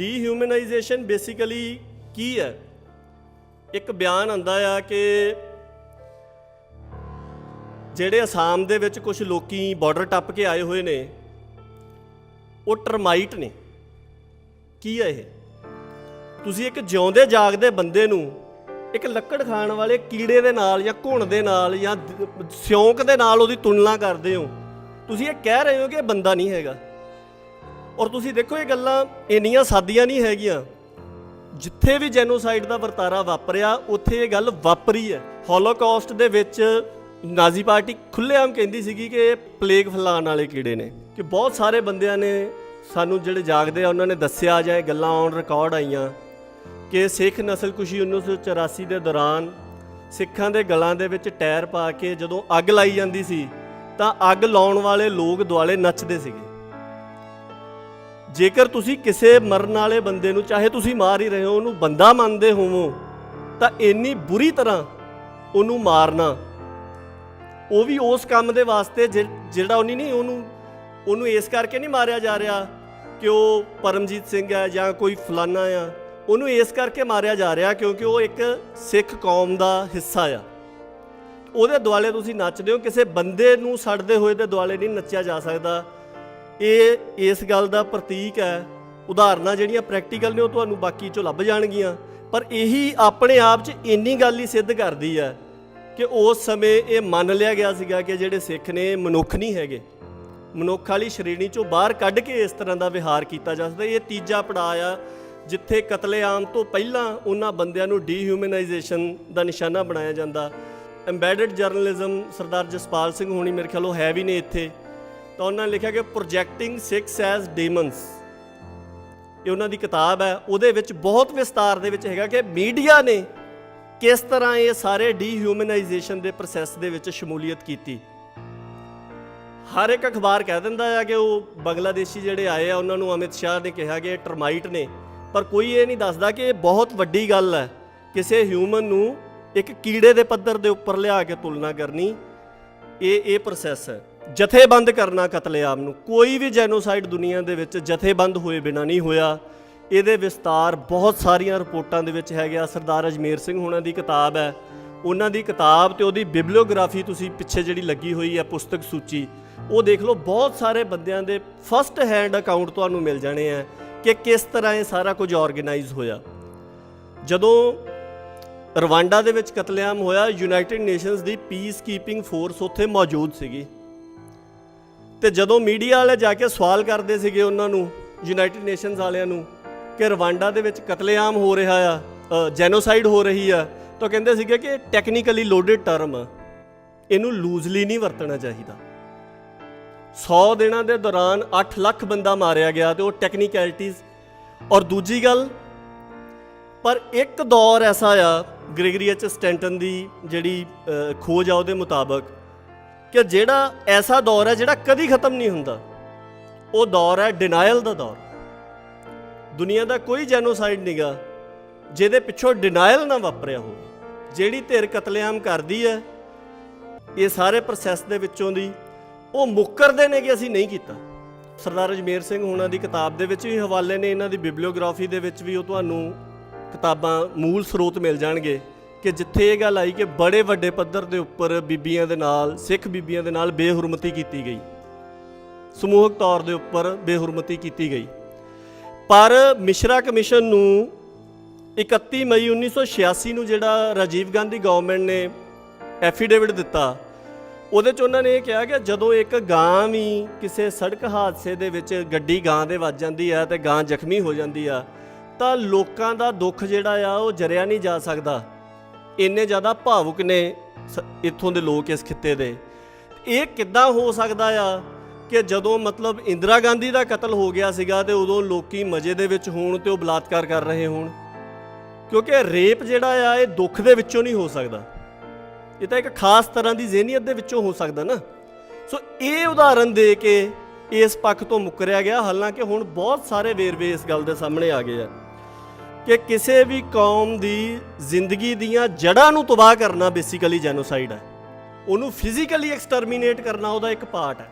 ਡੀਹਿਊਮਨਾਈਜੇਸ਼ਨ basically ਕੀ ਹੈ? ਇੱਕ ਬਿਆਨ ਆਂਦਾ ਆ ਕਿ ਜਿਹੜੇ ਅਸਾਮ ਦੇ ਵਿੱਚ ਕੁਝ ਲੋਕੀ ਬਾਰਡਰ ਟੱਪ ਕੇ ਆਏ ਹੋਏ ਨੇ, ਉਹ ਟਰਮਾਈਟ ਨੇ। ਕੀ ਹੈ ਇਹ? ਤੁਸੀਂ ਇੱਕ ਜਿਉਂਦੇ ਜਾਗਦੇ ਬੰਦੇ ਨੂੰ ਇੱਕ ਲੱਕੜ ਖਾਣ ਵਾਲੇ ਕੀੜੇ ਦੇ ਨਾਲ ਜਾਂ ਘੁਣ ਦੇ ਨਾਲ ਜਾਂ ਸਿਉਂਕ ਦੇ ਨਾਲ ਉਹਦੀ ਤੁਲਨਾ ਕਰਦੇ ਹੋ। ਤੁਸੀਂ ਇਹ ਕਹਿ ਰਹੇ ਹੋ ਕਿ ਇਹ ਬੰਦਾ ਨਹੀਂ ਹੈਗਾ। ਔਰ ਤੁਸੀਂ ਦੇਖੋ ਇਹ ਗੱਲਾਂ ਇੰਨੀਆਂ ਸਾਦੀਆਂ ਨਹੀਂ ਹੈਗੀਆਂ। ਜਿੱਥੇ ਵੀ ਜੈਨੋਸਾਈਡ ਦਾ ਵਰਤਾਰਾ ਵਾਪਰਿਆ, ਉੱਥੇ ਇਹ ਗੱਲ ਵਾਪਰੀ ਹੈ। ਹੋਲੋਕਾਸਟ ਦੇ ਵਿੱਚ ਨਾਜ਼ੀ ਪਾਰਟੀ ਖੁੱਲ੍ਹੇਆਮ ਕਹਿੰਦੀ ਸੀਗੀ ਕਿ ਇਹ ਪਲੇਗ ਫੈਲਾਉਣ ਵਾਲੇ ਕੀੜੇ ਨੇ। ਕਿ ਬਹੁਤ ਸਾਰੇ ਬੰਦਿਆਂ ਨੇ ਸਾਨੂੰ ਜਿਹੜੇ ਜਾਗਦੇ ਆ, ਉਹਨਾਂ ਨੇ ਦੱਸਿਆ ਜਾਂ ਇਹ ਗੱਲਾਂ ਔਨ ਰਿਕਾਰਡ ਆਈਆਂ ਕਿ ਸਿੱਖ ਨਸਲਕੁਸ਼ੀ 1984 ਦੇ ਦੌਰਾਨ ਸਿੱਖਾਂ ਦੇ ਗਲਾਂ ਦੇ ਵਿੱਚ ਟਾਇਰ ਪਾ ਕੇ ਜਦੋਂ ਅੱਗ ਲਾਈ ਜਾਂਦੀ ਸੀ, ਤਾਂ ਅੱਗ ਲਾਉਣ ਵਾਲੇ ਲੋਕ ਦੁਆਲੇ ਨੱਚਦੇ ਸੀਗੇ। ਜੇਕਰ ਤੁਸੀਂ ਕਿਸੇ ਮਰਨ ਵਾਲੇ ਬੰਦੇ ਨੂੰ, ਚਾਹੇ ਤੁਸੀਂ ਮਾਰ ਹੀ ਰਹੇ ਹੋ, ਉਹਨੂੰ ਬੰਦਾ ਮੰਨਦੇ ਹੋਵੋ, ਤਾਂ ਇੰਨੀ ਬੁਰੀ ਤਰ੍ਹਾਂ ਉਹਨੂੰ ਮਾਰਨਾ, ਉਹ ਵੀ ਉਸ ਕੰਮ ਦੇ ਵਾਸਤੇ ਜਿ- ਜਿਹੜਾ ਉਹਨੀ ਨਹੀਂ, ਉਹਨੂੰ ਉਹਨੂੰ ਇਸ ਕਰਕੇ ਨਹੀਂ ਮਾਰਿਆ ਜਾ ਰਿਹਾ ਕਿ ਉਹ ਪਰਮਜੀਤ ਸਿੰਘ ਹੈ ਜਾਂ ਕੋਈ ਫਲਾਨਾ ਆ। ਉਹਨੂੰ ਇਸ ਕਰਕੇ ਮਾਰਿਆ ਜਾ ਰਿਹਾ ਕਿਉਂਕਿ ਉਹ ਇੱਕ ਸਿੱਖ ਕੌਮ ਦਾ ਹਿੱਸਾ ਆ। ਉਹਦੇ ਦੁਆਲੇ ਤੁਸੀਂ ਨੱਚਦੇ ਹੋ, ਕਿਸੇ ਬੰਦੇ ਨੂੰ ਸੜਦੇ ਹੋਏ ਦੇ ਦੁਆਲੇ ਨਹੀਂ ਨੱਚਿਆ ਜਾ ਸਕਦਾ। ਇਹ, ਇਸ ਗੱਲ ਦਾ ਪ੍ਰਤੀਕ ਹੈ। ਉਦਾਹਰਨਾਂ ਜਿਹੜੀਆਂ ਪ੍ਰੈਕਟੀਕਲ ਨੇ ਉਹ ਤੁਹਾਨੂੰ ਬਾਕੀ ਚੋਂ ਲੱਭ ਜਾਣਗੀਆਂ। ਪਰ ਇਹੀ ਆਪਣੇ ਆਪ 'ਚ ਇੰਨੀ ਗੱਲ ਹੀ ਸਿੱਧ ਕਰਦੀ ਹੈ ਕਿ ਉਸ ਸਮੇਂ ਇਹ ਮੰਨ ਲਿਆ ਗਿਆ ਸੀਗਾ ਕਿ ਜਿਹੜੇ ਸਿੱਖ ਨੇ ਇਹ ਮਨੁੱਖ ਨਹੀਂ ਹੈਗੇ। ਮਨੁੱਖ ਵਾਲੀ ਸ਼੍ਰੇਣੀ ਚੋਂ ਬਾਹਰ ਕੱਢ ਕੇ ਇਸ ਤਰ੍ਹਾਂ ਦਾ ਵਿਹਾਰ ਕੀਤਾ ਜਾ ਸਕਦਾ। ਇਹ ਤੀਜਾ ਪੜਾਅ ਆ ਜਿੱਥੇ ਕਤਲੇਆਮ ਤੋਂ ਪਹਿਲਾਂ ਉਹਨਾਂ ਬੰਦਿਆਂ ਨੂੰ ਡੀਹਿਊਮਨਾਈਜੇਸ਼ਨ ਦਾ ਨਿਸ਼ਾਨਾ ਬਣਾਇਆ ਜਾਂਦਾ। ਐਮਬੈਡਡ ਜਰਨਲਿਜ਼ਮ ਸਰਦਾਰ ਜਸਪਾਲ ਸਿੰਘ ਹੋਣੀ ਮੇਰੇ ਖਿਆਲ ਉਹ ਹੈ ਵੀ ਨੇ ਇੱਥੇ। ਤਾਂ ਉਹਨਾਂ ਨੇ ਲਿਖਿਆ ਕਿ ਪ੍ਰੋਜੈਕਟਿੰਗ ਸਿਕਸ ਐਜ਼ ਡੇਮਨਸ ਇਹ ਉਹਨਾਂ ਦੀ ਕਿਤਾਬ ਹੈ। ਉਹਦੇ ਵਿੱਚ ਬਹੁਤ ਵਿਸਤਾਰ ਦੇ ਵਿੱਚ ਹੈਗਾ ਕਿ ਮੀਡੀਆ ਨੇ ਕਿਸ ਤਰ੍ਹਾਂ ਇਹ ਸਾਰੇ ਡੀਹਿਊਮਨਾਈਜੇਸ਼ਨ ਦੇ ਪ੍ਰੋਸੈਸ ਦੇ ਵਿੱਚ ਸ਼ਮੂਲੀਅਤ ਕੀਤੀ। ਹਰ ਇੱਕ ਅਖਬਾਰ ਕਹਿ ਦਿੰਦਾ ਆ ਕਿ ਉਹ ਬੰਗਲਾਦੇਸ਼ੀ ਜਿਹੜੇ ਆਏ ਆ, ਉਹਨਾਂ ਨੂੰ ਅਮਿਤ ਸ਼ਾਹ ਨੇ ਕਿਹਾ ਕਿ ਟਰਮਾਈਟ ਨੇ। ਪਰ ਕੋਈ ਇਹ ਨਹੀਂ ਦੱਸਦਾ ਕਿ ਇਹ ਬਹੁਤ ਵੱਡੀ ਗੱਲ ਹੈ। ਕਿਸੇ ਹਿਊਮਨ ਨੂੰ ਇੱਕ ਕੀੜੇ ਦੇ ਪੱਧਰ ਦੇ ਉੱਪਰ ਲਿਆ ਕੇ ਤੁਲਨਾ ਕਰਨੀ, ਇਹ ਇਹ ਪ੍ਰੋਸੈਸ ਹੈ। ਜਥੇਬੰਦ ਕਰਨਾ ਕਤਲੇਆਮ ਨੂੰ। ਕੋਈ ਵੀ ਜੈਨੋਸਾਈਡ ਦੁਨੀਆ ਦੇ ਵਿੱਚ ਜਥੇਬੰਦ ਹੋਏ ਬਿਨਾ ਨਹੀਂ ਹੋਇਆ। ਇਹਦੇ ਵਿਸਤਾਰ ਬਹੁਤ ਸਾਰੀਆਂ ਰਿਪੋਰਟਾਂ ਦੇ ਵਿੱਚ ਹੈਗਾ ਸਰਦਾਰ ਅਜਮੇਰ ਸਿੰਘ ਹੋਣਾ ਦੀ ਕਿਤਾਬ ਹੈ। ਉਹਨਾਂ ਦੀ ਕਿਤਾਬ ਤੇ ਉਹਦੀ ਬਿਬਲੀਓਗ੍ਰਾਫੀ ਤੁਸੀਂ ਪਿੱਛੇ ਜਿਹੜੀ ਲੱਗੀ ਹੋਈ ਹੈ, ਪੁਸਤਕ ਸੂਚੀ, ਉਹ ਦੇਖ ਲਓ। ਬਹੁਤ ਸਾਰੇ ਬੰਦਿਆਂ ਦੇ ਫਸਟ ਹੈਂਡ ਅਕਾਊਂਟ ਤੁਹਾਨੂੰ ਮਿਲ ਜਾਣੇ ਆ ਕਿ ਕਿਸ ਤਰ੍ਹਾਂ ਇਹ ਸਾਰਾ ਕੁਝ ਆਰਗੇਨਾਈਜ਼ ਹੋਇਆ। ਜਦੋਂ ਰਵਾਂਡਾ ਦੇ ਵਿੱਚ ਕਤਲੇਆਮ ਹੋਇਆ ਯੂਨਾਈਟਿਡ ਨੇਸ਼ਨਸ ਦੀ ਪੀਸ ਕੀਪਿੰਗ ਫੋਰਸ ਉੱਥੇ ਮੌਜੂਦ ਸੀਗੀ। ਤੇ ਜਦੋਂ ਮੀਡੀਆ ਵਾਲੇ ਜਾ ਕੇ ਸਵਾਲ ਕਰਦੇ ਸੀਗੇ ਉਹਨਾਂ ਨੂੰ ਯੂਨਾਈਟਿਡ ਨੇਸ਼ਨਸ ਵਾਲਿਆਂ ਨੂੰ, ਕਿ ਰਵਾਂਡਾ ਦੇ ਵਿੱਚ ਕਤਲੇਆਮ ਹੋ ਰਿਹਾ ਆ ਜੈਨੋਸਾਈਡ ਹੋ ਰਹੀ ਆ, ਤਾਂ ਕਹਿੰਦੇ ਸੀਗੇ ਕਿ ਟੈਕਨੀਕਲੀ ਲੋਡਡ ਟਰਮ ਆ ਇਹਨੂੰ ਲੂਜ਼ਲੀ ਨਹੀਂ ਵਰਤਣਾ ਚਾਹੀਦਾ। 100 ਦਿਨਾਂ ਦੇ ਦੌਰਾਨ 8 ਲੱਖ ਬੰਦਾ ਮਾਰਿਆ ਗਿਆ ਤੇ ਉਹ ਟੈਕਨੀਕੈਲਿਟੀਜ਼ ਔਰ ਦੂਜੀ ਗੱਲ, ਪਰ ਇੱਕ ਦੌਰ ਐਸਾ ਆ ਗ੍ਰੇਗਰੀ ਸਟੈਂਟਨ ਦੀ ਜਿਹੜੀ ਖੋਜ ਆ ਉਹਦੇ ਮੁਤਾਬਕ ਕਿ ਜਿਹੜਾ ਐਸਾ ਦੌਰ ਹੈ ਜਿਹੜਾ ਕਦੀ ਖਤਮ ਨਹੀਂ ਹੁੰਦਾ। ਉਹ ਦੌਰ ਹੈ ਡਿਨਾਇਲ ਦਾ ਦੌਰ। ਦੁਨੀਆ ਦਾ ਕੋਈ ਜੈਨੋਸਾਈਡ ਨਹੀਂਗਾ ਜਿਹਦੇ ਪਿੱਛੋਂ ਡਿਨਾਇਲ ਨਾ ਵਾਪਰਿਆ ਹੋਵੇ। ਜਿਹੜੀ ਧਿਰ ਕਤਲੇਆਮ ਕਰਦੀ ਹੈ, ਇਹ ਸਾਰੇ ਪ੍ਰੋਸੈਸ ਦੇ ਵਿੱਚੋਂ ਦੀ ਉਹ ਮੁੱਕਰਦੇ ਨੇ ਕਿ ਅਸੀਂ ਨਹੀਂ ਕੀਤਾ। ਸਰਦਾਰ ਅਜਮੇਰ ਸਿੰਘ ਹੁਣਾਂ ਦੀ ਕਿਤਾਬ ਦੇ ਵਿੱਚ ਵੀ ਹਵਾਲੇ ਨੇ, ਇਹਨਾਂ ਦੀ ਬਿਬਲੀਓਗ੍ਰਾਫੀ ਦੇ ਵਿੱਚ ਵੀ ਉਹ ਤੁਹਾਨੂੰ ਕਿਤਾਬਾਂ ਮੂਲ ਸਰੋਤ ਮਿਲ ਜਾਣਗੇ। ਕਿ ਜਿੱਥੇ ਇਹ ਗੱਲ ਆਈ ਕਿ ਬੜੇ ਵੱਡੇ ਪੱਧਰ ਦੇ ਉੱਪਰ ਬੀਬੀਆਂ ਦੇ ਨਾਲ, ਸਿੱਖ ਬੀਬੀਆਂ ਦੇ ਨਾਲ ਬੇਹੁਰਮਤੀ ਕੀਤੀ ਗਈ। ਸਮੂਹਕ ਤੌਰ ਦੇ ਉੱਪਰ ਬੇਹੁਰਮਤੀ ਕੀਤੀ ਗਈ। ਪਰ ਮਿਸ਼ਰਾ ਕਮਿਸ਼ਨ ਨੂੰ 31 ਮਈ 1986 ਨੂੰ ਜਿਹੜਾ ਰਾਜੀਵ ਗਾਂਧੀ ਗਵਰਨਮੈਂਟ ਨੇ ਐਫੀਡੇਵਿਟ ਦਿੱਤਾ, ਉਹਦੇ ਚ ਉਹਨਾਂ ਨੇ ਇਹ ਕਿਹਾ ਕਿ ਜਦੋਂ ਇੱਕ ਗਾਂ ਵੀ ਕਿਸੇ ਸੜਕ ਹਾਦਸੇ ਦੇ ਵਿੱਚ ਗੱਡੀ ਗਾਂ ਦੇ ਵੱਜ ਜਾਂਦੀ ਆ ਤੇ ਗਾਂ ਜ਼ਖਮੀ ਹੋ ਜਾਂਦੀ ਆ, ਤਾਂ ਲੋਕਾਂ ਦਾ ਦੁੱਖ ਜਿਹੜਾ ਆ ਉਹ ਜਰਿਆ ਨਹੀਂ ਜਾ ਸਕਦਾ। ਇੰਨੇ ਜ਼ਿਆਦਾ ਭਾਵੁਕ ਨੇ ਸ- ਇੱਥੋਂ ਦੇ ਲੋਕ ਇਸ ਖਿੱਤੇ ਦੇ। ਇਹ ਕਿੱਦਾਂ ਹੋ ਸਕਦਾ ਆ ਕਿ ਜਦੋਂ ਮਤਲਬ ਇੰਦਰਾ ਗਾਂਧੀ ਦਾ ਕਤਲ ਹੋ ਗਿਆ ਸੀਗਾ ਤੇ ਉਦੋਂ ਲੋਕੀ ਮਜ਼ੇ ਦੇ ਵਿੱਚ ਹੋਣ ਤੇ ਉਹ ਬਲਾਤਕਾਰ ਕਰ ਰਹੇ ਹੋਣ? ਕਿਉਂਕਿ ਰੇਪ ਜਿਹੜਾ ਆ, ਇਹ ਦੁੱਖ ਦੇ ਵਿੱਚੋਂ ਨਹੀਂ ਹੋ ਸਕਦਾ। ਇਹ ਤਾਂ ਇੱਕ ਖਾਸ ਤਰ੍ਹਾਂ ਦੀ ਜ਼ਿਹਨੀਅਤ ਦੇ ਵਿੱਚੋਂ ਹੋ ਸਕਦਾ ਨਾ। ਸੋ ਇਹ ਉਦਾਹਰਨ ਦੇ ਕੇ ਇਸ ਪੱਖ ਤੋਂ ਮੁੱਕਰਿਆ ਗਿਆ। ਹਾਲਾਂਕਿ ਹੁਣ ਬਹੁਤ ਸਾਰੇ ਵੇਰਵੇ ਇਸ ਗੱਲ ਦੇ ਸਾਹਮਣੇ ਆ ਗਏ ਆ। ਕਿ ਕਿਸੇ ਵੀ ਕੌਮ ਦੀ ਜ਼ਿੰਦਗੀ ਦੀਆਂ ਜੜ੍ਹਾਂ ਨੂੰ ਤਬਾਹ ਕਰਨਾ ਬੇਸਿਕਲੀ ਜੈਨੋਸਾਈਡ ਹੈ। ਉਹਨੂੰ ਫਿਜ਼ੀਕਲੀ ਐਕਸਟਰਮੀਨੇਟ ਕਰਨਾ ਉਹਦਾ ਇੱਕ ਪਾਰਟ ਹੈ।